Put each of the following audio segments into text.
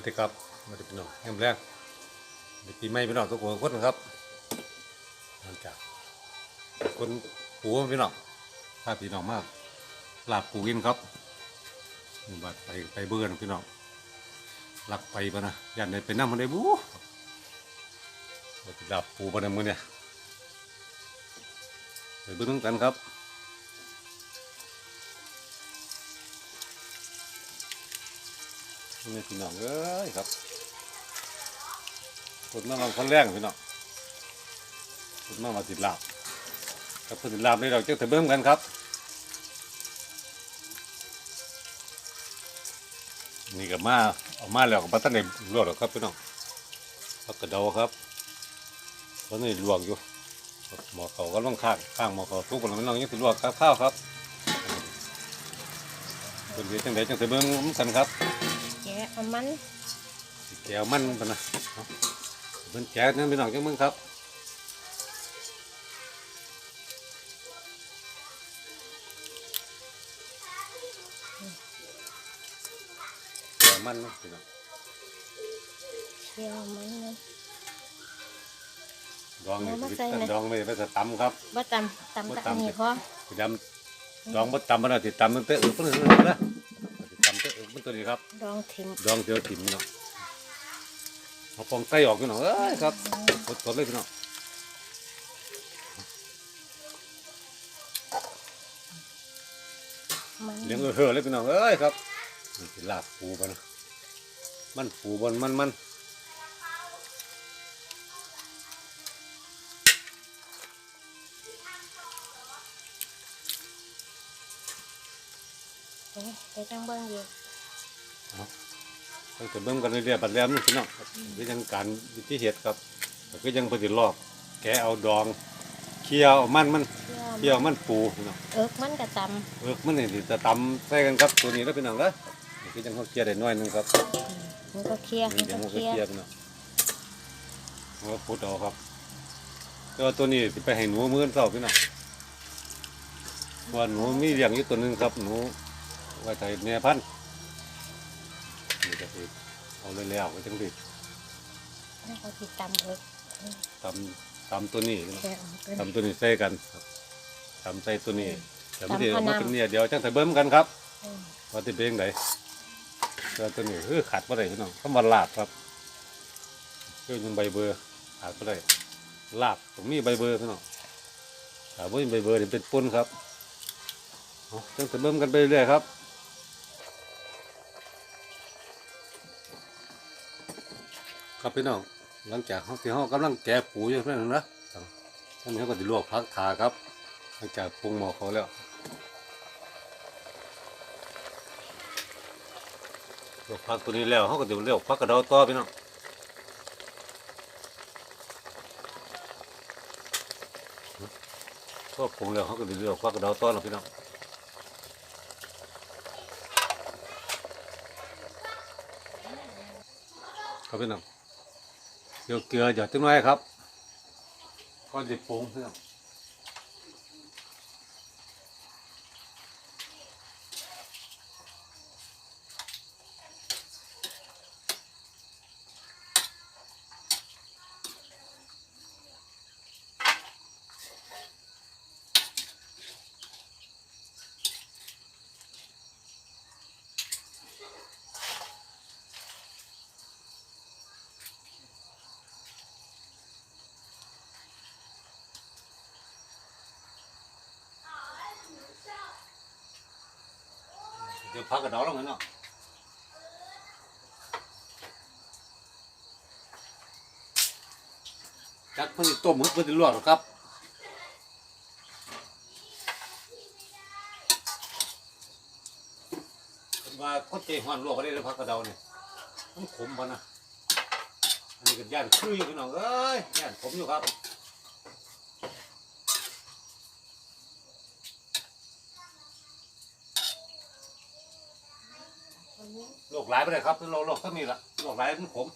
วัสดีครับสวัสดีพี่น้องยามแรกดีปีใหม่พี่น้องทุกคนคนครับหลังจากคนปูพี่น้องพาพี่น้องมากลาบปูกินครับบัดไปไปเบื่อนะพี่น้องหลักไปปะนะยันได้ไปนั่งมันได้บู๊ว่าสิลาบปูปะนะมือเนี่ยไปเบื่อกันครับ นี่พี่น้องเอ้ยครับคนมาลองคนแรงพี่น้องคนมามาติดลาบครับคนติดลาบนี่เราจะเถอเบิ่มกันครับนี่ก็มาเอามาแล้วก็มาตั้งในลวกหรอครับพี่น้องพักกระเดาครับตอนนี้ลวกอยู่หมอเขาก็ต้องข้างข้างหมอเขาทุกคนพี่น้องยังติดลวกครับข้าวครับคนเดียวจังไดจังเถอะเบิ่มกันครับ เอามันแก้วมันปะนะเอาเป็นแก้วนั่นเป็นหนองจังมึงครับแก้วมันนะพี่น้องเคี่ยวมันนะดองนี่เอามาคือใส่นะดองไม่ไปจะตำครับบ่ตำตำบ่กับตำอันนี้สิพอสิดำดองบ่ตำมันนะสิตำมันเตะอึมันนะนะสิตำเตะอึ มันตัวนี้ครับ ดองถิ่มดองเจียวถิ่มพี่น้องเอาปองไส้ออกพี่น้องเอ้ยครับสดๆเลยพี่น้องมันเลี้ยงเออเฮ้อเลยพี่น้องเอ้ยครับนี่สิลาบปูปะนะมันปูบนมันมันเอ๊ะไปจังเบิ่งอยู่ เราจะเบิ่งกันเรื่อยๆบัดแล้วนี่พี่น้องครับคือยังการวิธีเห็ดครับก็คือยังปฏิลอก แกะเอาดอง เคี่ยวเอามันมันเคี่ยวเคี่ยวมันปูพี่น้องเอิกมันกับตเออมันนี่สิจะตำใส่กันครับตัวนี้แล้วพี่น้องเด้อนี่คือยังเขาเคี่ยวได้น้อยหนึงครับำมันก็เคี่ยวนี่มันเดี๋ยวก็มันก็เคี่ยวเคี่ยวพี่น้องมันก็พุดเอาครับแต่ว่าตัวนี้สิไปให้หนูมื้ออนเช้าพี่น้องเพราะว่าหนูมีเลี้ยงอยู่ตัวหนึงครับหนูไว้ใส่แม่พันธุ์นี่ก็สิ เอาเลยแล้วก็จังสิแล้วก็สิตำเอิกตำตำตัวนี้แกะออกกันทำตัวนี้ใส่กันครับทำใส่ตัวนี้แต่ไม่ได้ตำออกมาพะนาวเป็นเนี่ยเดี๋ยวจังใส่เบิ้มกันครับอืมว่าจะเป็นยังไงตัวตัวนี้คือขาดบ่ได้พี่น้องคำว่าลาบครับคือยังใบเบอร์ขาดบ่ได้ลาบตรงนี้ใบเบอร์พี่น้องถ้าบ่มีใบเบอร์นี่เป็นปุ้นครับเอาจังใส่เบิ้มกันไปเรื่อยๆครับ ครับพี่น้องหลังจากเขาที่เขากำลังแกะปูอยู่เพื่อนนะท่านนี้เขาก็จะลวกพักทาครับ หลังจากปรุงหมอเขาแล้วลวกพักตัวนี้แล้วเขาก็จะเลี้ยวพักกระเดาต่อพี่น้องก็ปรุงแล้วเขาก็จะเลี้ยวพักกระเดาต่อแล้วพี่น้องครับพี่น้อง เดี๋ยวเกลือหยอดจังหน่อยครับก็จะปรุงเพิ่ม ดี๋ยวพักกระเดาลงเลยเนาะจักเพิ่งต้มเพิ่งจะลวกหรอครับว่าคนเจหันลวกก็ได้เลยพักกระเดาเนี่ยมันขมปะนะอันนี้ก็ย่านคืออยู่พี่น้องเอ้ยย่านขมอยู่ครับ โรค หลายไปเลยครับโรคโรคก็มีละโรคหลายมันขม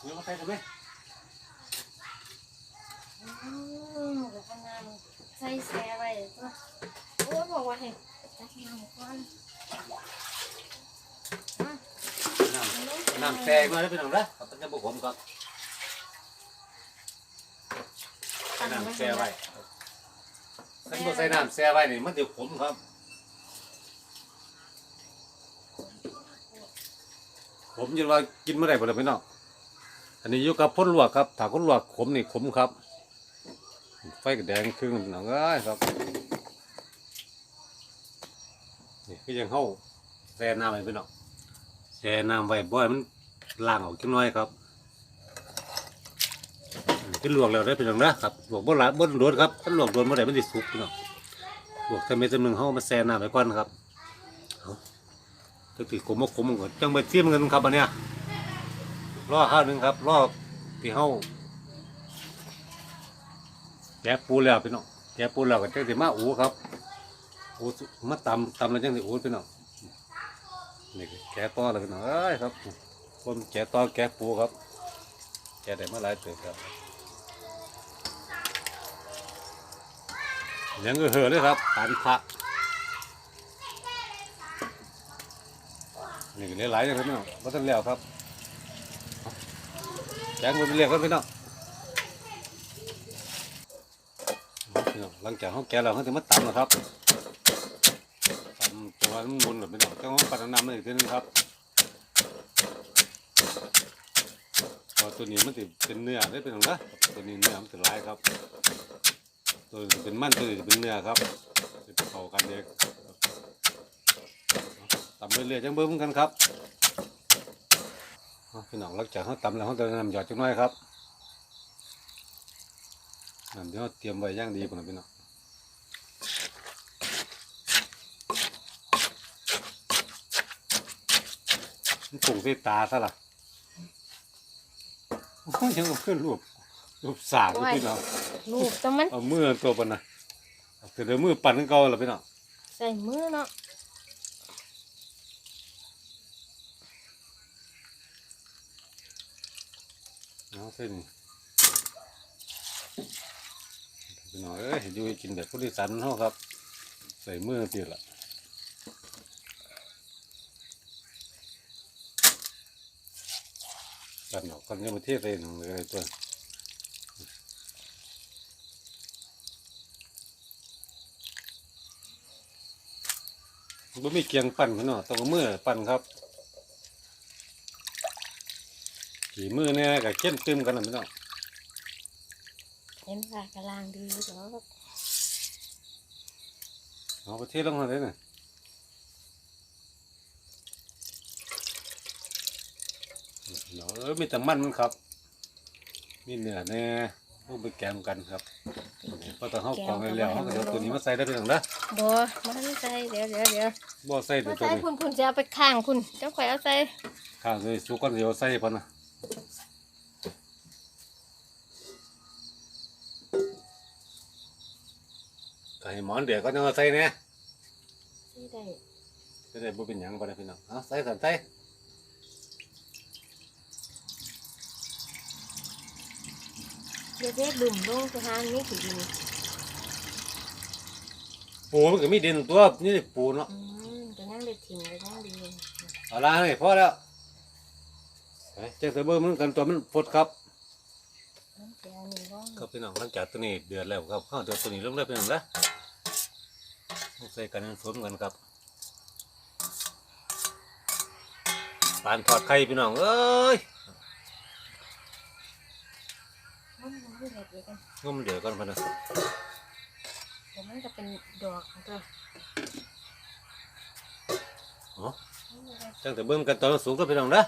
เนื้อมาใส่ทำไมอืมเดี๋ยวเอาน้ำใส่แซ่ไว้ตัวโอ้ยบอกว่าให้ตักน้ำก่อนน้ำน้ำแซ่มาได้พี่น้องนะครับมันจะบุกผมครับตั้งน้ำไว้แซ่ไว้ถ้าบ่ใส่น้ำแซ่ไว้นี่มันจะขมครับ ผมยินว่ากินเมื่อไหร่บ่ได้พี่น้องอันนี้อยู่กับพ่นลวกครับถ้าคนลวกขมนี่ขมครับ ไฟก็แดงครึ่งหนังเอ้ยครับนี่คือยังเข้าแช่น้ำไว้พี่น้องแช่น้ำไว้บ่อยมันล้างออกจังน้อยครับอันนี้คือลวกแล้วได้เป็นอย่างนะครับลวกบ่หลาบ่โดนครับถ้าลวกโดนเมื่อไหร่มันสิสุกพี่น้องลวกทำเม็ดจำหนึ่งเฮามาแช่น้ำไว้ก่อนครับ ตึกติขมบ่ขมก่อนจังไปเทียมกันครับอันเนี้ยรอข้าวหนึ่งครับรอที่เฮาแกะปูแล้วพี่น้องแกะปูแล้วก็จังสิมาอูครับโอ้มาตำตำแล้วจังสิโอ้พี่น้องนี่แกะต่อแล้วพี่น้องเอ้ยครับคนแกะต่อแกะปูครับ แกะได้มาหลายติบครับยังก็เหอเลยครับปานพระ นี่เหลือหลายอย่างครับพี่น้องบ่ทันแล้วครับแกงมันไปเรียกครับพี่น้องพี่น้องหลังจากเขาแกะแล้วเขาจะมาตำนะครับทำตัวมันมุนแบบนี้เนาะต้องปัดน้ำมันอีกทีนึงครับพอตัวนี้มันจะเป็นเนื้อได้เป็นหรองนะตัวนี้เนื้อมันจะลายครับ ตัวนี้เป็นมันตัวนี้เป็นเนื้อครับจะเข้ากันเด็ก ตำไปเรื่อยๆจังเบิ้มกันครับเอาพี่น้องหลังจากเขาตำแล้วเขาจะนำหยอดจังน้อยครับนั่นเดี๋ยวเราเตรียมไว้อย่างดีพุ่นนะพี่น้องมันปุ่งใส่ตาซะล่ะโอ้ยยังเอาขึ้นรูปรูปสากอยู่พี่น้องลูกแต่มันเอามือตัวปนนะเอาแต่เดี๋ยวมือปั่นกันเก่าแล้วพี่น้องใส่มือเนาะ เอาเส้นพี่องเอ้ยอยู่กินแบบผู้โดยสารเฮาครับ ใส่มือตีละกันออกกันยังมาเทศเลยหนึ่งเลยตัวบ่มีเกียงปั่นพี่น้องต้องมือปั่นครับ ขี่มือเนี่ยกับเข้มตึมกันนะพี่น้องเห็นว่ากำลังดีเนาะเอาไปเทลงมาเลยน่ะเนาะเออมีแต่มันมันครับ มีเนื้อแน่ลูกไปแกงกันครับเพราะตอนเขากรองไว้แล้วเขาก็เดี๋ยวตัวนี้มาใส่ได้พี่น้องนะบ่มันใส่เดี๋ยวเดี๋ยวเดี๋ยวบ่ใส่เดี๋มายวตัวใส่นี้คุณคุณจะเอาไปข้างคุณเจ้าข่อยเอาใส่ข้างเลยสุกก่อนเดี๋ยวใส่พอนะ ก็ให้หมอนเดี๋ยวก็จะมาใส่เนี่ยที่ได้จะได้บ่เป็นหยังบ่ได้พี่น้องเอาใส่สันใส่เดี๋ยวเด็ดดุ่มลงไปหานี่ถือดินปูมันก็มีดินตัวนี่ปูเนาะอืมจะนั่งเด็ดถิ่นไปนั่งดีเอาละนี่พอแล้ว ไปเจ้าเสือเบอร์มันกันตัวมันฟดครับน้ำแกงนี่บ้างครับพี่น้องหลังจากตัวนี้เดือดแล้วครับข้าวเดือดตัวนี้ลงได้พี่น้องนะต้องใส่กันสวมกันครับปานทอดไข่พี่น้องเอ้ยมันมันเด็ดเลยกันงมเดือดก่อนพะนะเดี๋ยวมันจะเป็นดอกของตัวอ๋อจังแต่เบิ่มกันตอนมันสูงก็พี่น้องนะ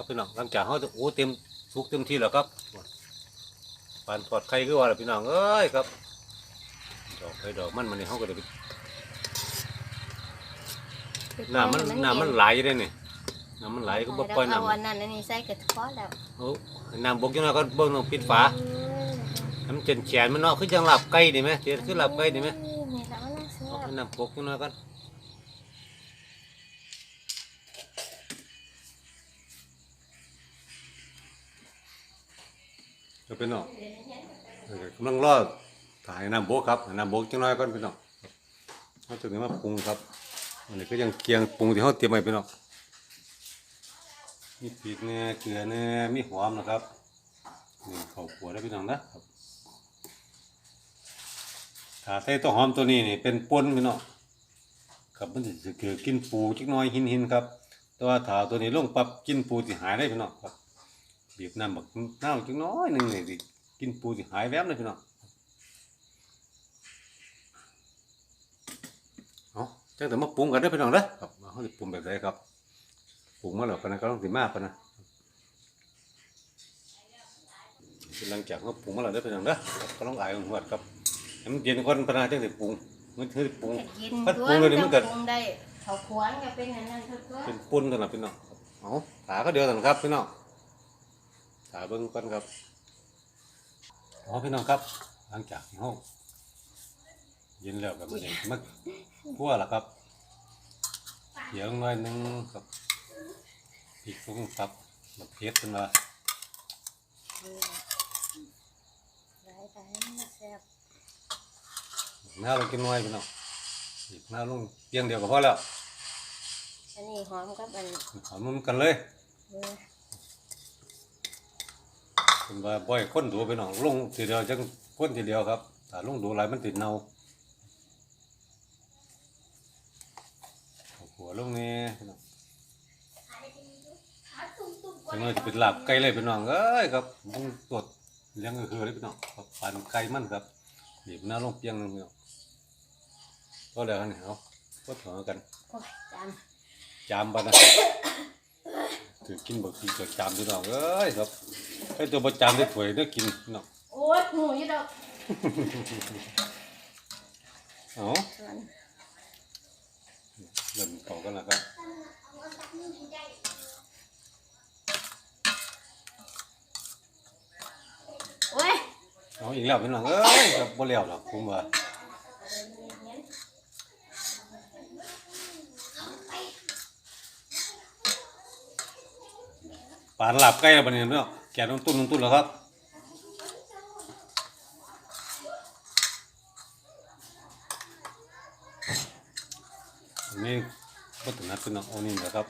ครับพี่น้องหลังจากเขาจะโอ้เต็มสุกเต็มที่แล้วครับปานทอดไข่คือว่าล่ะพี่น้องเอ้ยครับดอกไข่ดอกมันมันนี่เขาก็จะไปน้ำมันน้ำมันไหลได้นี่น้ำมันไหลก็บ่ปล่อยเอาน้ำอันนั้นอันนี้ใส่กระเพาะแล้วโอ้น้ำบกจังไงก็เบิ่งต้องปิดฝาน้ำเจนแขนมันเนาะคือจังหลับไก่ดีไหมเจนคือหลับไก่ดีไหมนี่แหละมันน่าเชื่อเอาให้น้ำบกจังไงกั นจะเป็นนาะเออกำลังรอดถ่ายน้ำบกครับน้ำบกจังไงก่อนพี่น้องเราจะนี้มาปรุงครับอันนี้ก็ยังเกียงปรุงที่เขาเตรียมไว้พี่น้องมีพริกแหน่ยเกลือแหน่ยมีหอมนะครับนี่ข้าวขัวได้พี่น้องนะครับถ้าใส่ตัวหอมตัวนี้นี่เป็นป่นพี่น้องครับมันจะเกิดกินปูจิกน้อยหินหินครับแต่ว่าถ้าตัวนี้ลงปับกินปูสิหายได้พี่น้องครับ บีบน้ำบักน้ำจิกหน้อยหนึ่งนี่สิกินปูสิหายแวบเลยพี่น้องเอาจังแต่มาปรุงกันได้อพี่น้องเด้อครับเอาเขาจะปรุงแบบไหนครับปรุงมาแล้วปะนะก็ต้องสิมากปะนะหลังจากเขาปรุงมาแล้วได้อพี่น้องเด้อครับก็ต้องอายหัวดครับให้มันเย็นก่อนปะนะจังสิปรุงมันถึงสิปรุงกินพัดปรุงเลยนี่มันเกิดปรุงได้เขาขวานก็เป็นอันนั้นเถอะตัวเป็นปุ่นกันนะพี่น้องครับเอาถาก็เดียวกันครับพี่น้อง ถาเบิ้งก่อนครับอ๋อพี่น้องครับ หลังจากที่เขาเย็นแล้วกับมันเองมักพัวละครับ เดี๋ยวหน่อยหนึงครับพริกฟุ้งครับมะเขือเป็นว่าหลายแต่ให้มันแซ่บหน้าเรากินน้อยพี่น้องอีกหน้าลงเพียงเดียวก็พอแล้วอันนี้หอมกับอันหอมมันกันเลยเนื้อ เป็นว่าบ่อยคนดูพี่น้องลงทีเดียวจังคนทีเดียวครับถ้าลงดูหลายมันติดเน่าเอาหัวลงนี่พี่น้องจังเลยจะเป็นลาบไก่เลยพี่น้องเอ้ยครับมึงตรวจเลี้ยงก็คือเลยพี่น้องครับปานไก่มันครับบีบหน้าลงเพียงหนึงพี่น้องก็แล้วกันนี่เอาก็ถอกันโอ้ยจานจามปะนะ ถือกินบางทีก็จามพี่น้องเอ้ยครับไอ้ตัวประจามได้ถ้วยได้กินพี่น้องโอ้ยหมูอยู่ดอกเอาส่วนเริ่มต่อกันแล้วครับโอ้ยเอาอีกแล้วพี่น้องเอ้ยครับบ่แล้วหรอกผมว่า ปานหลับใกล้แล้วบัดนี้พี่น้องแกะน้ำตุ้นน้ำตุ้นแล้วครับอันนี่ก็ถึงนัดพี่น้องเอานี่แหละครับ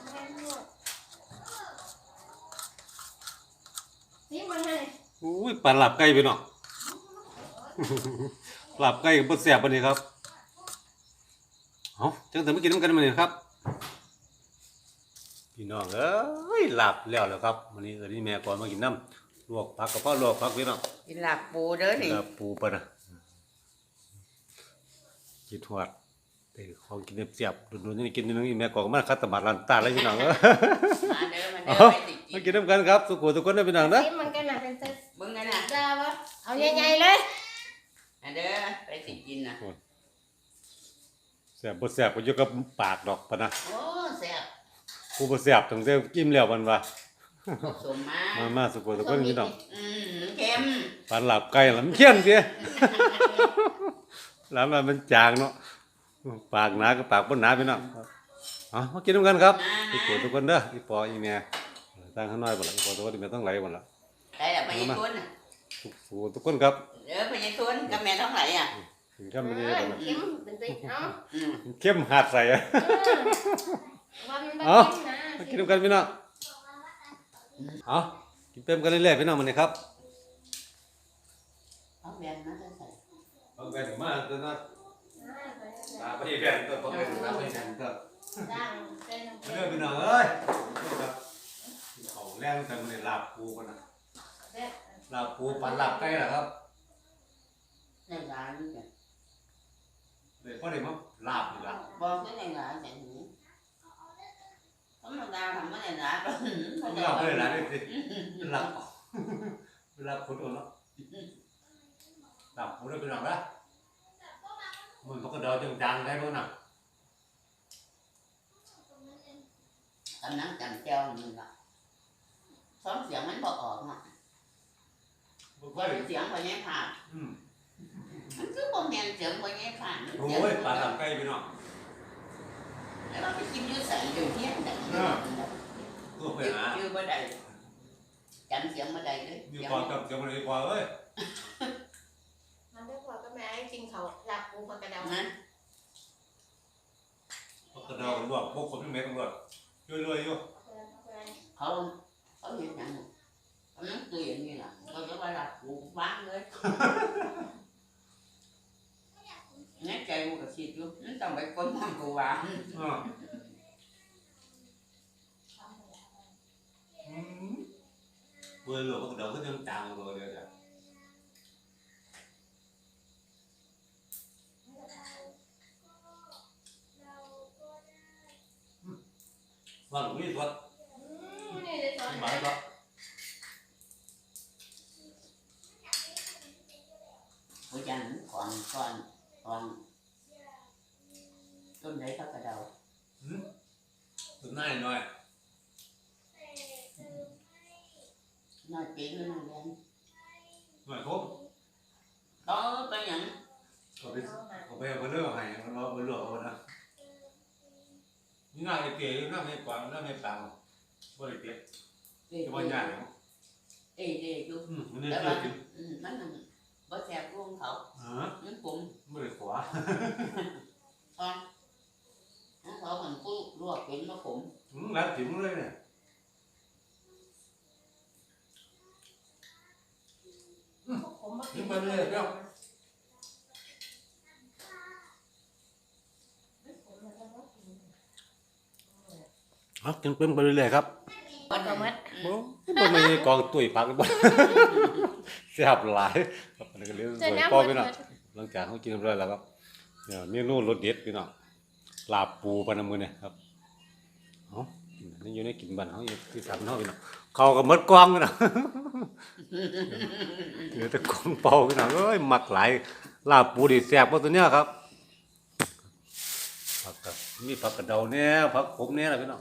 นี่มันให้อุ้ยปลาหลับไก่พี่น้องหลับไก่บดแสบปานนี้ครับ เอาจังแต่ไม่กินน้ำกันมาเนี่ยครับพี่ น้องเอ้ยหลับแล้วแล้วครับวันนี้เออนี่แม่ก่อนมากินน้ำลวกผักกับพ่อลวกผักพี่น้องกินหลับปูเด้อนี่ลาบปูปะนะกินหวดแต่ของกินเสียบๆดุนๆนี่กินนิดนึงอีแม่ก่อนก็มาคัดตมาลันตาเลยพี่น้องเอ้ยมาเด้อมาเอาเด้อไปสิมากิกินนน้ำกันครับสุขุทุกคนนะพี่น้องนะนี่มันก็น่าเป็นเซ็ตมึงกันน่ะดาวะเอาใหญ่ๆเลยมาเด้อไปสิกินน่ะแสบบดแสบก็อยู่กับปากดอกปะนะโอ้แซ่บ ผู้บ่แสบตั้งแต่กินแล้วมันว่าผสมมามามาสุโขทุกคนพี่น้องอืมเค็มปลาหลับไก่แล้วมันเคี้ยนเสียแล้วมันจางเนาะปากหนากับปากบ่หนาพี่น้องเอามากินน้ำกันครับพี่โกทุกคนเด้อพี่ปออีแม่ตั้งข้างน้อยบ่ล่ะพี่ปอทุกคนอีแม่ต้องไหลบ่ล่ะได้แล้วไปยังคนน่ะทุกทุกทุกคนครับเด้อไปยังคนกับแม่ท้องไหลอะถึงขั้นไม่ได้เออบ่ล่ะเข็มเป็นติ๊กเนาะอืมเข้มหาดใส่อะ เออว่ามันบ่เอาเข็มนะมากินน้ำกันพี่น้องเอากินเต็มกันเรื่อยๆพี่น้องมื้อนี้ครับเอาแม่นมาใส่เอาแบ่งมาตัวนะตาไปแบ่งตัวบ่แบ่งตาไปแบ่งตัวจ้างเป็นน้ำเรื่องพี่น้องเอ้ยครับเขาแรงแต่มันได้ลาบปูกันนะเด็ดลาบปูปันลาบไก่เหรอครับในร้านนี่จ้ะเดี๋ยวพ่อเดี๋ยวมาลาบอยู่ละบอกก็ในร้านแต่หนู ธรรมดาทำไม่ในร้านก็ผมลาบเลยละนี่สิลาบลาคนอื่นเนาะลาบปูได้พี่น้องนะมันเขาก็เดาจังๆได้ด้วยนะกำลังจำเจ้านี่ล่ะซ้อมเสียงมันบอกออกอะบ่ว่าค่อยเสียงบ่ยังผ่านอืมมันคือบ่แม่นเสียงบ่ยังผ่านโอ้ยปลาลาบไก่พี่น้อง แล้วเราไปกินอยู่ใส่อยู่เที่ยงแต่ตัวไปชื่อหาชื่อบ่ได้จำเสียงบ่ได้เลยอยู่เสียงก่อนกับเดี๋ยวมันดีกว่าเอ้ยมันได้กว่าก็แม่ให้กินเขาหลับปูปลากระเดานะรวจพวกคนที่เมตตำรวจรวยๆอยู่เขาเขาเห็นอย่างเขานั่งตื่นนี่แหละเขาจะว่าหลับกูบ้างเลยแน่ใจกูกับสิ อยู่นั่นต้องไปก้นมันกูวางอ่าอืมเบื่อหลวง เดี๋ยวก็ยังจางเลยเดี๋ยวจะว่าหลวงนี่สวดนี่ได้สอนหมายก็กูจันก่อนก่อนก่อนต้นไหนเขากระเดาหืมถึงหน้าหน่อยน้อยปีนึงเรียนหน่อยครบเขาไปหยังเอาไปเอาไปเอาไปเลือกให้เราไปเลือกเอานะนี่น่าจะเกลี่ยน่าไม่กวางน่าไม่ปังบ่ได้เกลี่ยเด็กจะว่าหยาดเนาะเด็กเด็กอยู่อืมมันนี่แต่เกลี่ว่ายกินอืมมันนั่นบ่แสบร่วงเขาฮะมันปุ่มไม่ได้ขวาตอนนั้นเขาเหมือนกูลวก เป็นมะผมอืมรัดถิ่มเลยเนี่ยผมมาถิ่มไปเลยเปรี้ยวครับกินเป็นไปเรื่อยๆครับมันก็มัดบ่บ่มีกองตุ้ยปักบ่ แซ่บหลายครับอันนี้ก็เรียกสเจอวยน้ำพ่อมัพี่ดน้องหลังจากเขากินเรียบร้อยแล้วครับเนี่ยเมนูรสเด็ดพี่น้องลาบปูปานำมือเนี่ยครับเอ้านี่อยู่ในกินบ้านเฮาอยู่ที่สามเฮาพี่น้องเขาก็หมดกองพี่น้องเหลือแต่กองเปล่าพี่น้องเอ้ยมักหลายลาบปูดิแซ่บบ่ตัวเนี้ยครับผักกับมีผักกระเดาเนี่ยผักขมเนี่ยล่ะพี่น้อง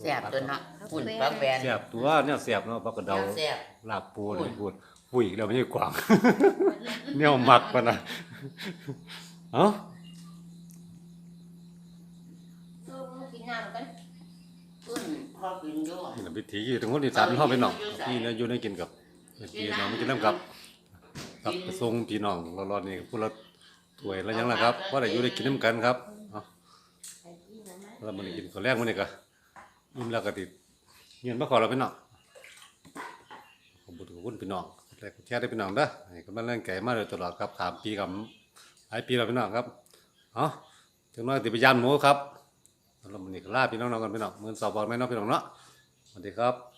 แสบตัวเนาะหุ่นปลาแบนแซ่บตัวเนี่ยแซ่บเนาะผักกระเดาแสบลาบปูนี่พูดอุ้ยแล้วไม่ใช่กวางเนี่ยหมักปะนะเอ้าสู้มากินน้ำกัน หุ่นพอกินด้วยนี่นะพิธีอยู่ตรงนู้นที่สามห้องไปหน่องพี่นะอยู่ในกินกับพี่น้องไม่กินน้ำกับกับไปส่งพี่น้องรอๆนี่พูดละถ้วยแล้วยังล่ะครับว่าได้อยู่ได้กินน้ำกันครับเอาแล้วมันกินข้าวแรกมันนี่ก็ยิ้มแล้วก็ติดเงินมาขอเราพี่น้องขอบคุณขอบคุณพี่น้องแรกแชร์ได้พี่น้องเด้อให้กำลังแรงใจมาโดยตลอดครับสามปีกับหลายปีแล้วพี่น้องครับเอ้าถึงน้อยติดไปยานหมูครับ แล้วมันนี่ก็ลาพี่น้องๆกันพี่น้องมือสอบบอลแม่น้องพี่น้องเนาะสวัสดีครับ